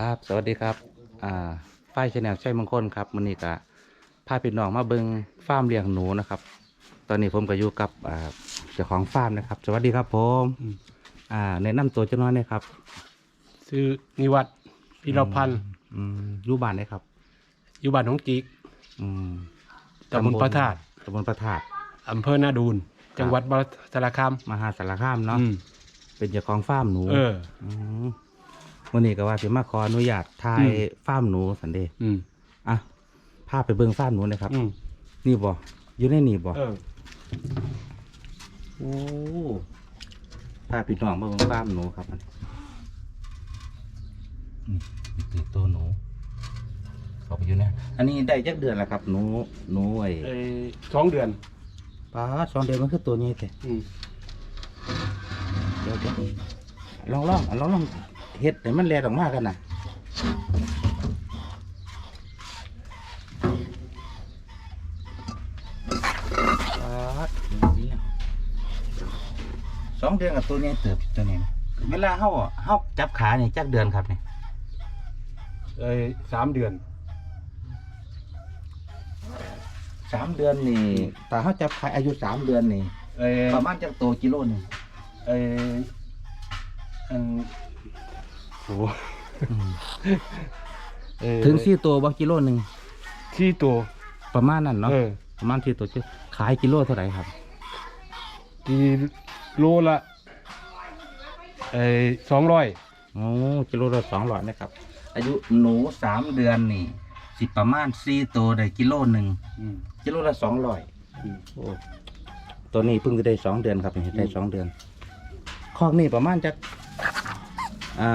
ครับ สวัสดีครับ อ่าฝ้ายชแนลชัยมงคลครับมันนี้ก็พาพี่น้องมาเบิงฟาร์มเลี้ยงหนูนะครับ ตอนนี้ผมก็อยู่กับอ่าเจ้าของฟาร์มนะครับ สวัสดีครับผมอืมอ่าแนะนำตัวเจ้าน้อยหนะครับชื่อนิวัฒน์พิรพันธ์อืมอยู่บ้านได้ครับ อยู่บ้านหนองจิกอืมตำบลพระธาตุตำบลพระธาตุอำเภอนาดูน จังหวัดมหาสารคามมหาสารคามเนาะอืมเป็นเจ้าของฟาร์มหนูเออ ม วันนี้ก็ว่าสิมาขออนุญาตถ่ายอืมฟาร์มหนูสันเดย์อืมอะพาไปเบิงฟาร์มหนูหนะครับ อืมนี่บ่อยู่ในนี่บ่เออโอ้พาพี่น้องมาเบิ่งฟาร์มหนูครับมันนี่นี่คือตัวหนูเขาไปอยู่นะอันนี้ได้จักเดือนแล้วครับ หนูหนูไอ้ไอ้สองเดือนป้าดสองเดือนมันคือตัวใหญ่แต่อืมเดี๋ยวเดี๋ยวลองลองลองลอง เฮ็ดให้มันแลดออกมากันน่ะป๊าดสองเดือนกับตัวใหญ่เติบตัวนี้นะเวลาเฮาเฮาจับขานี่จักเดือนครับนี่ไอ้สามเดือนสามเดือนนี่แต่เขาจับขายอายุสามเดือนนี่ไอ้ประมาณจักโตกิโลหนึงไอ้อัน โหเอ่อถึงสี่ตัวบ่กิโลหนึ่งที่ตัว ประมาณนั้นเนาะเออ ประมาณสี่ตัวจะขายกิโลเท่าไหร่ครับที่โลละไอ้สองร้อยโอ้กิโลละสองร้อยนะครับ อายุหนูสามเดือนนี่ สิประมาณสี่ตัวได้กิโลหนึ่งอืมกิโลละสองร้อยอืมโอ้ตัวนี้เพิ่งจะได้สองเดือนครับนี่ได้สองเดือนคอกนี่ประมาณจัก อ่า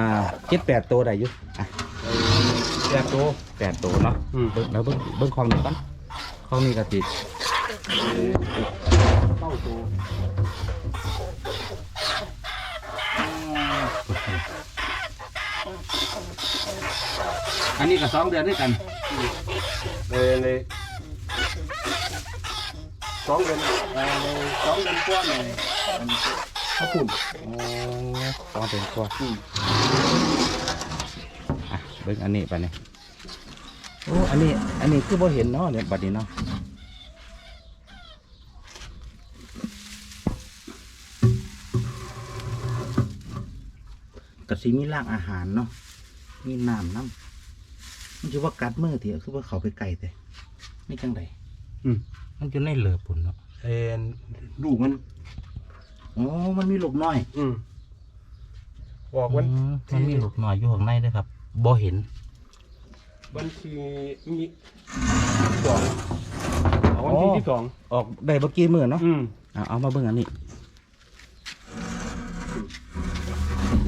เจ็ดแปดตัวได้อยู่อะแปดตัวแปดตัวเนาะอืมเบิ่งแล้วเบิ่งเบิ่งคลองนี้ก่อนคลองนี้ก็ติดเก้าตัวอันนี้ก็สองเดือนด้วยกันเลยเลยสองเดือนเอ่อเลยสองเดือนกว่าเลยเขาปุ่นโอ้ สองเดือนกว่าอืมอะเบิ่งอันนี้ไปนี่โอ้อันนี้ อันนี้คือบ่เห็นเนาะเนี่ยบัดนี้เนาะกระสีมีร่างอาหารเนาะมีน้ำน้ำมันจะว่ากัดมือเถอะคือว่าเขาไปไกลแต่ไม่จังไดอืมมันจะในเหลือปุ่นเนาะเอ็นลูกมันโอ้มันมีลูกน้อย อืม บอกวันอืมมันมีลูกน้อยอยู่ข้างในด้วยครับบ่เห็นวันที่มีสองเอาวันที่อ๋อที่สองออกได้บ่กี่มือเนาะอืมเอาเอามาเบิ่งอันนี้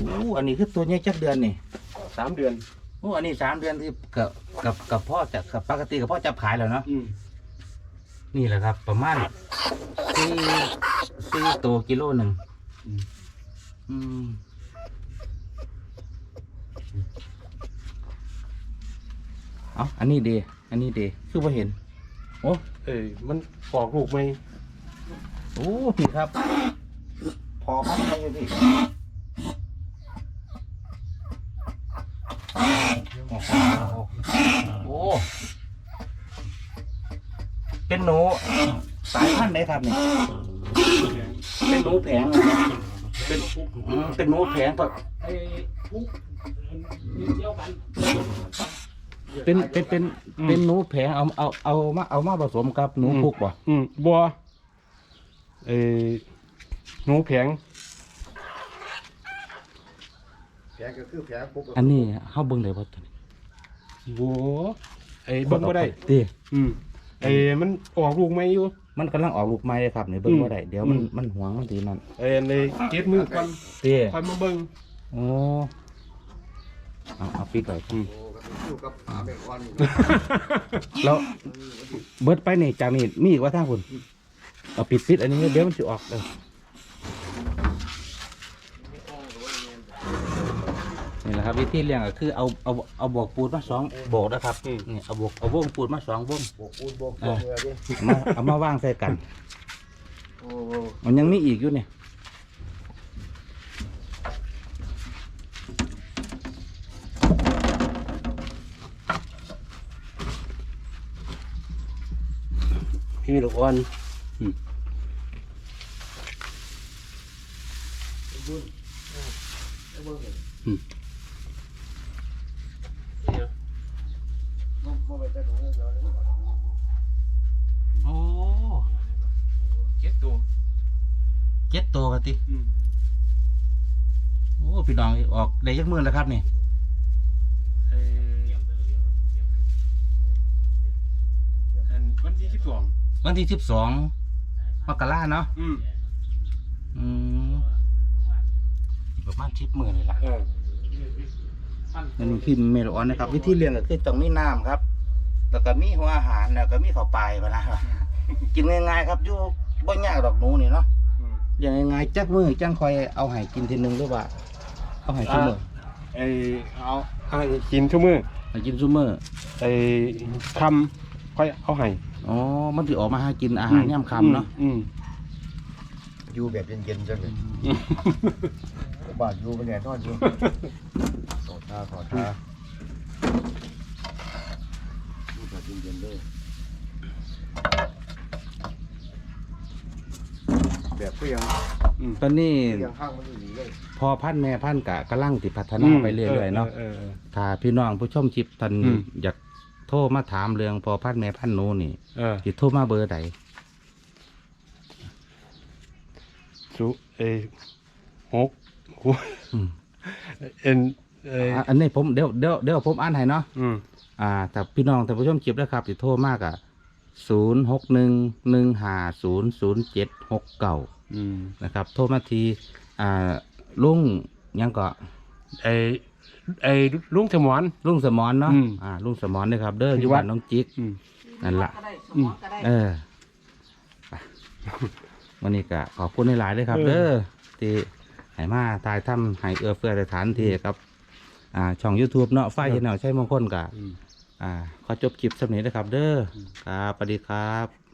โอ้อันนี้คือตัวใหญ่จักเดือนนี่สามเดือนโอ้อันนี้สามเดือนที่กับกับกับพ่อจะกับปกติกับพ่อจับขายแล้วเนาะอืมนี่แหละครับ ประมาณสี่สี่ตัวกิโลหนึ่งอืม อืม เอาอันนี้ดีอันนี้ดีคือพ่เห็น โอ้เอ้ยมันออกลูกไหมโอ้พี่ครับ พอพันไปอยู่พี่โอ้โหโอ้เป็นหนูสายพันธุ์ไหนครับเนี่ยเป็นหนูแผงเหรอครับเป็นอืมเป็นหนูแผงแบบไอ้ทุกเดียวกัน เป็นเป็นเป็นอืมเป็นหนูแผงเอาเอาเอามาเอามาผสมกับหนูพุกบ่อืมบัวเอ้ยหนูแผงแผลก็คือแผลปุ๊บอันนี้เฮาเบิ่งได้บ่ตัวนี้บัวไอ้เบิ้งบ่ได้ติอืมไอ้มันออกลูกไหมอยู่ มันกำลังออกลูกไม้เลยครับนี่เบิ่งอืมบ่ได้เดี๋ยวมันอืมมันหวงมันตีนั่นไอ้เลยเจ็ดมือก่อนติค่อยมาเบิ้งโอ้เอาเอาปิดไว้อืม อยู่กับขาแม่อ่อนแล้วเบิดไปนี่จากนี่มีอีกว่าทางคุณเอาปิดปิดอันนี้เดี๋ยวมันสิออกเด้อนี่แหละครับวิธีเลี้ยงก็คือเอาเอาเอาบอกปูนมาสองบอกนะครับนี่เอาบอกเอาวงปูนมาสองวงบกปูนบกตัวเมื่อดิเอามาเอามาว่างใส่กันโอ้มันยังมีอีกอยู่เนี่ย มีลูกอ่อน บุญไอ้เบิ้งเลยบ่บ่ไปแต่ของเดี๋ยวเดี๋ยวก่อนโอ้เจ็ดตัวเจ็ดตัวกันติโอ้พี่น้องออกได้ยักมือแล้วครับนี่เอ่ออันวันที่สิบสอง วันที่สิบสองมกราเนาะอืมอืมอีกประมาณสิบมือเลยล่ะเอออันนี้คือเมลออนนะครับ วิธีเลี้ยงก็คือต้องมีน้ำครับ แล้วก็มีหัวอาหารแล้วก็มีข้าวปลายไปนะกินง่ายๆครับอยู่บ่ยากดอกหนูนี่เนาะอืมเลี้ยงง่ายๆจักมือจังคอยเอาให้กินทีนึงหรือว่า เอาให้ซุมื้อไอเอาให้กินชั่วมือให้กินซุมื้อไอคำ ค่อยเอาให้อ๋อ มันสิออกมาหากินอาหารย่ำค่ำเนาะอืมอยู่แบบเย็นๆจังเลยอืมบ้านอยู่เป็นแน่นอนอยู่ถอดตาถอดตาอยู่แบบเย็นๆเลยแบบก็ยังอืมตอนนี้ก็ยังห้างมันอยู่นี่เลยพอพันธุ์แม่พันธุ์กะกำลังติพัฒนาไปเรื่อยๆเนาะออออถ้าพี่น้องผู้ชมชิปท่านอืมอยาก โทรมาถามเรื่องพอพันธุ์แม่พันธุ์หนูนี่เออสิโทรมาเบอร์ใดสุเอหกหกอืมเอ็นเออะอันนี้ผมเดี๋ยวเดี๋ยวเดี๋ยวผมอ่านให้เนาะ อืมอ่าแต่พี่น้องแต่ผู้ชมชิปนะครับสิโทรมากอะศูนย์หกหนึ่งหนึ่งห้าศูนย์ศูนย์เจ็ดหกเก้าอืมนะครับ โทรมาที อ่า ลุงยังก็ไอ ไอลุงสมอน ลุงสมอนเนาะอืมอ่าลุงสมอนนะครับ เด้อที่อยู่วับ้าดนน้องจิก อืม นั่นละก็ได้สอืมมองก็ได้ เออไปวันนี้ก็ขอบคุณหลายๆเลยครับ เออ เด้อที่ให้มาทายถ้ำให้เอื้อเฟื้อสถานที่ครับ อ่าช่อง YouTube เนาะฝ้ายแนวใช้มงคลกะอืม อ่าขอจบคลิปสำนี้นะครับ เด้อครับสวัสดีครับ